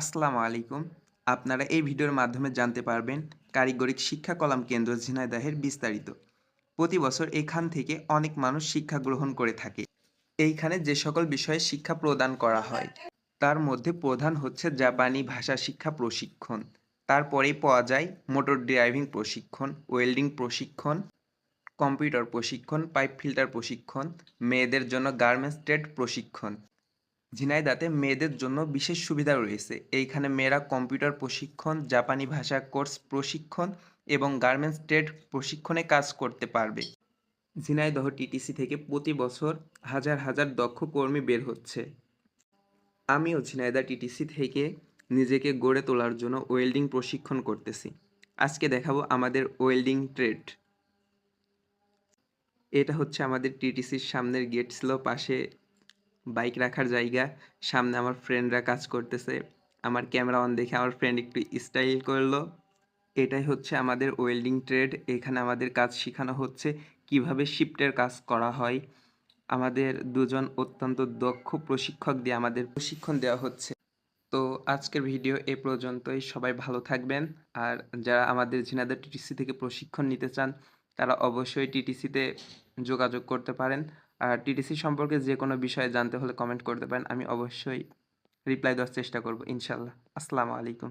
আসসালামু আলাইকুম। আপনারা এই ভিডিওর মাধ্যমে জানতে পারবেন কারিগরিক শিক্ষা কলাম কেন্দ্র ঝিনাইদহের বিস্তারিত। প্রতি বছর এখান থেকে অনেক মানুষ শিক্ষা গ্রহণ করে থাকে। এইখানে যে সকল বিষয়ে শিক্ষা প্রদান করা হয়, তার মধ্যে প্রধান হচ্ছে জাপানি ভাষা শিক্ষা প্রশিক্ষণ। তারপরেই পাওয়া যায় মোটর ড্রাইভিং প্রশিক্ষণ, ওয়েল্ডিং প্রশিক্ষণ, কম্পিউটার প্রশিক্ষণ, পাইপ ফিল্টার প্রশিক্ষণ, মেয়েদের জন্য গার্মেন্টস ট্রেড প্রশিক্ষণ। ঝিনাইদাতে মেয়েদের জন্য বিশেষ সুবিধা রয়েছে। এইখানে মেয়েরা কম্পিউটার প্রশিক্ষণ, জাপানি ভাষা কোর্স প্রশিক্ষণ এবং গার্মেন্টস ট্রেড প্রশিক্ষণে কাজ করতে পারবে। ঝিনাইদহ টিটিসি থেকে প্রতি বছর হাজার হাজার দক্ষ কর্মী বের হচ্ছে। আমিও ঝিনাইদা টিটিসি থেকে নিজেকে গড়ে তোলার জন্য ওয়েল্ডিং প্রশিক্ষণ করতেছি। আজকে দেখাবো আমাদের ওয়েল্ডিং ট্রেড। এটা হচ্ছে আমাদের টিটিসির সামনের গেট ছিল পাশে বাইক রাখার জায়গা, সামনে আমার ফ্রেন্ডরা কাজ করতেছে, আমার ক্যামেরা অন দেখে আমার ফ্রেন্ড একটু স্টাইল করল। এটাই হচ্ছে আমাদের ওয়েল্ডিং ট্রেড এখানে আমাদের কাজ শেখানো হচ্ছে, কীভাবে শিফটের কাজ করা হয়। আমাদের দুজন অত্যন্ত দক্ষ প্রশিক্ষক দিয়ে আমাদের প্রশিক্ষণ দেওয়া হচ্ছে। তো আজকের ভিডিও এ পর্যন্তই, সবাই ভালো থাকবেন। আর যারা আমাদের ঝিনাইদহ টিটিসি থেকে প্রশিক্ষণ নিতে চান, তারা অবশ্যই টিটিসিতে যোগাযোগ করতে পারেন। টিটিসি সম্পর্কে যে কোনো বিষয়ে জানতে হলে কমেন্ট করতে পারেন আমি অবশ্যই রিপ্লাই দেওয়ার চেষ্টা করব, ইনশাল্লাহ। আসসালামু আলাইকুম।